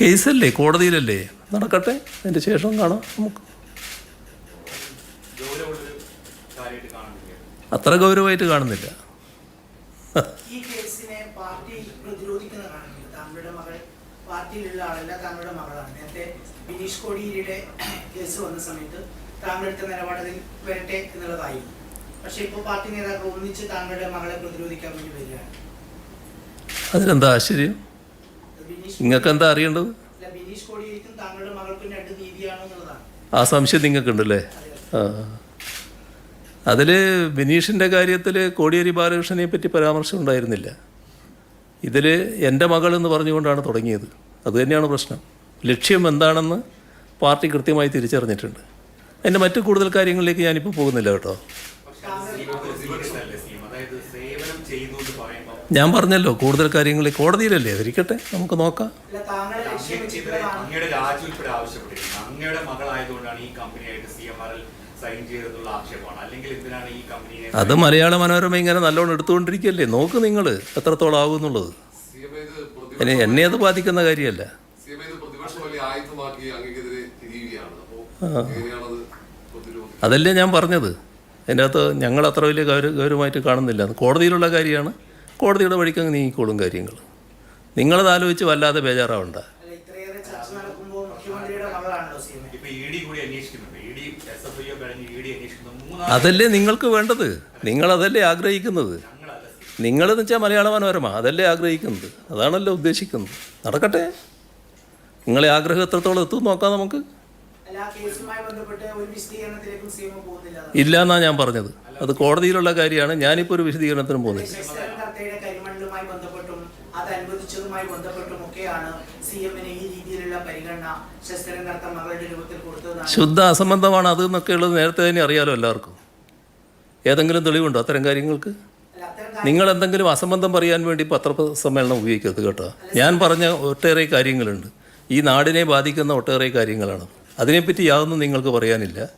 കേസല്ലേ? കോടതിയിലല്ലേ? നടക്കട്ടെ. അതിന്റെ ശേഷം കാണാം നമുക്ക്. അത്ര ഗൗരവമായിട്ട് കാണുന്നില്ല. പാർട്ടിയിലുള്ള ആളല്ല താങ്കളുടെ മകളാണ്. നേരത്തെ ബിനീഷ് കേസ് വന്ന സമയത്ത് താങ്കളെടുത്ത നിലപാടിൽ വരട്ടെ എന്നുള്ളതായിരുന്നു. പക്ഷെ ഇപ്പോൾ പാർട്ടി നേതാക്കൾ ഒന്നിച്ച് താങ്കളുടെ മകളെ പ്രതിരോധിക്കാൻ വേണ്ടി വരികയാണ്. അതിനെന്താ ആശ്ചര്യം? നിങ്ങൾക്ക് എന്താ അറിയേണ്ടത്? ആ സംശയം നിങ്ങൾക്കുണ്ടല്ലേ? ആ. അതിൽ ബിനീഷിന്റെ കാര്യത്തിൽ കോടിയേരി ബാലകൃഷ്ണനെ പറ്റി പരാമർശം ഉണ്ടായിരുന്നില്ല. ഇതിൽ എന്റെ മകൾ എന്ന് പറഞ്ഞുകൊണ്ടാണ് തുടങ്ങിയത്. അതുതന്നെയാണ് പ്രശ്നം. ലക്ഷ്യം എന്താണെന്ന് പാർട്ടി കൃത്യമായി തിരിച്ചറിഞ്ഞിട്ടുണ്ട്. അതിന്റെ മറ്റു കൂടുതൽ കാര്യങ്ങളിലേക്ക് ഞാനിപ്പോൾ പോകുന്നില്ല കേട്ടോ. ഞാൻ പറഞ്ഞല്ലോ കൂടുതൽ കാര്യങ്ങൾ കോടതിയിലല്ലേ? അതിരിക്കട്ടെ നമുക്ക് നോക്കാം. അത് മലയാള മനോരമ ഇങ്ങനെ നല്ലോണം എടുത്തുകൊണ്ടിരിക്കുകയല്ലേ? നോക്ക് നിങ്ങൾ എത്രത്തോളം ആകുന്നുള്ളത് ഇനി എന്നെ അത് ബാധിക്കുന്ന കാര്യമല്ല. അതല്ലേ ഞാൻ പറഞ്ഞത്. അതിന്റെ അകത്ത് ഞങ്ങൾ അത്ര വലിയ ഗൗര ഗൗരവമായിട്ട് കാണുന്നില്ല. അത് കോടതിയിലുള്ള കാര്യമാണ്. കോടതിയുടെ വഴിക്ക് അങ്ങ് നീങ്ങിക്കോളും കാര്യങ്ങൾ. നിങ്ങളത് ആലോചിച്ച് വല്ലാതെ ബേജാറാവണ്ട. അതല്ലേ നിങ്ങൾക്ക് വേണ്ടത്? നിങ്ങളതല്ലേ ആഗ്രഹിക്കുന്നത്? നിങ്ങളെന്ന് വെച്ചാൽ മലയാള മനോരമ. അതല്ലേ ആഗ്രഹിക്കുന്നത്? അതാണല്ലോ ഉദ്ദേശിക്കുന്നത്. നടക്കട്ടെ. നിങ്ങളെ ആഗ്രഹം എത്രത്തോളം എത്തും നോക്കാം നമുക്ക്. ഇല്ല എന്നാ ഞാൻ പറഞ്ഞത്. അത് കോടതിയിലുള്ള കാര്യമാണ്. ഞാനിപ്പോൾ ഒരു വിശദീകരണത്തിന് ബന്ധപ്പെട്ടും അത് അനുവദിച്ചതുമായി ബന്ധപ്പെട്ടും ഒക്കെയാണ് സി എമ്മിന് ഈ രീതിയിലുള്ള പരിഗണന മകളുടെ രൂപത്തിൽ കൊടുത്തതാണ് ശുദ്ധ അസംബന്ധമാണ് അത് എന്നൊക്കെ ഉള്ളത് നേരത്തെ തന്നെ അറിയാലോ എല്ലാവർക്കും. ഏതെങ്കിലും തെളിവുണ്ടോ അത്തരം കാര്യങ്ങൾക്ക്? നിങ്ങൾ എന്തെങ്കിലും അസംബന്ധം പറയാൻ വേണ്ടി പത്രസമ്മേളനം ഉപയോഗിക്കരുത് കേട്ടോ. ഞാൻ പറഞ്ഞ ഒട്ടേറെ കാര്യങ്ങളുണ്ട്. ഈ നാടിനെ ബാധിക്കുന്ന ഒട്ടേറെ കാര്യങ്ങളാണ്. അതിനെപ്പറ്റി യാതൊന്നും നിങ്ങൾക്ക് പറയാനില്ല.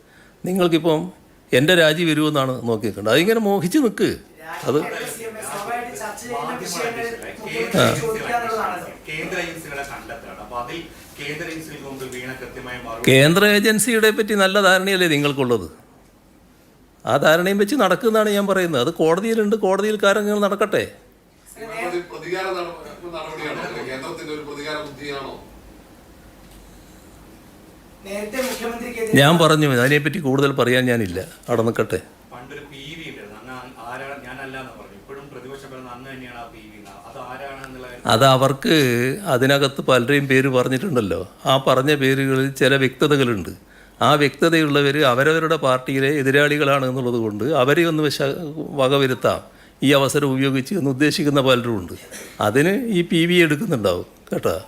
നിങ്ങൾക്കിപ്പം എന്റെ രാജി വരുമെന്നാണ് നോക്കിക്കണ്ടത് അതിങ്ങനെ മോഹിച്ച് നിൽക്ക് അത് കേന്ദ്ര കേന്ദ്ര ഏജൻസികളെ കണ്ടെത്തണം. അപ്പൊ അതിൽ കേന്ദ്ര ഏജൻസികൾക്ക് വീണ കൃത്യമായ മറുപടി കേന്ദ്ര ഏജൻസിയുടെ പറ്റി നല്ല ധാരണയല്ലേ നിങ്ങൾക്കുള്ളത്? ആ ധാരണയും വെച്ച് നടക്കുന്നതാണ് ഞാൻ പറയുന്നത്. അത് കോടതിയിലുണ്ട്. കോടതിയിൽ കാര്യങ്ങൾ നടക്കട്ടെ. പ്രതി- പ്രതികാര നട- നടപടിയാണോ? കേന്ദ്രത്തിന്റെ ഒരു പ്രതികാര ബുദ്ധിയാണോ? ഞാൻ പറഞ്ഞു അതിനെപ്പറ്റി കൂടുതൽ പറയാൻ ഞാനില്ല. അവിടെ നിൽക്കട്ടെ. അത് അവർക്ക് അതിനകത്ത് പലരെയും പേര് പറഞ്ഞിട്ടുണ്ടല്ലോ. ആ പറഞ്ഞ പേരുകളിൽ ചില വ്യക്തതകളുണ്ട്. ആ വ്യക്തതയുള്ളവർ അവരവരുടെ പാർട്ടിയിലെ എതിരാളികളാണ് എന്നുള്ളത് കൊണ്ട് അവരെ ഒന്ന് വിശ വകവരുത്താം. ഈ അവസരം ഉപയോഗിച്ച് എന്ന് ഉദ്ദേശിക്കുന്ന പലരും ഉണ്ട്. അതിന് ഈ പി വി എടുക്കുന്നുണ്ടാവും. കേട്ടോ?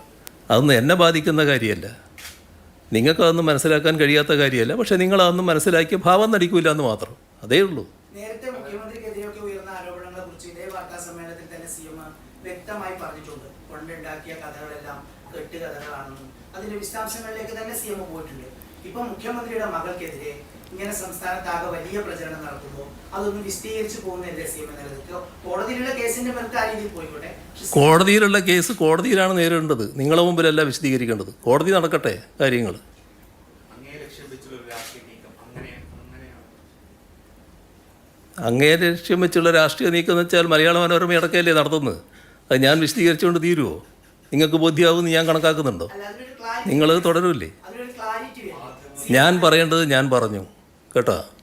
അതൊന്നും എന്നെ ബാധിക്കുന്ന കാര്യമല്ല. നിങ്ങൾക്കതൊന്നും മനസ്സിലാക്കാൻ കഴിയാത്ത കാര്യമല്ല പക്ഷേ നിങ്ങളതൊന്നും മനസ്സിലാക്കി ഭാവം നടിക്കില്ല എന്ന് മാത്രം. അതേ ഉള്ളൂ. നേരത്തെ ഉയർന്ന ആരോപണങ്ങളെ കുറിച്ച് ഇതേ വാർത്താ സമ്മേളനത്തിൽ തന്നെ വ്യക്തമായി പറഞ്ഞിട്ടുണ്ട്. കഥകളെല്ലാം തന്നെ പോയിട്ടുണ്ട്. ഇപ്പൊ മുഖ്യമന്ത്രിയുടെ മകൾക്കെതിരെ ഇങ്ങനെ സംസ്ഥാനത്താകെ വലിയ പ്രചരണം നടത്തുമ്പോൾ അതൊന്ന് വിശദീകരിച്ചു പോകുന്നില്ലേ സി എം എന്നുള്ളത് കോടതിയിലുള്ള കേസിന്റെ പേർക്ക് ആ രീതിയിൽ പോയിക്കോട്ടെ. കോടതിയിലുള്ള കേസ് കോടതിയിലാണ് നേരിടേണ്ടത്. നിങ്ങളെ മുമ്പിലല്ല വിശദീകരിക്കേണ്ടത്. കോടതി നടക്കട്ടെ കാര്യങ്ങൾ അങ്ങേ ലക്ഷ്യം വെച്ചുള്ള ഒരു രാഷ്ട്രീയ നീക്കം എന്ന് വെച്ചാൽ മലയാള മനോരമ ഇടക്കല്ലേ നടത്തുന്നത്? അത് ഞാൻ വിശദീകരിച്ചുകൊണ്ട് തീരുമോ നിങ്ങൾക്ക് ബോധ്യമാവുമെന്ന് ഞാൻ കണക്കാക്കുന്നുണ്ടോ? നിങ്ങളത് തുടരില്ലേ? ഞാൻ പറയേണ്ടത് ഞാൻ പറഞ്ഞു. കേട്ടോ.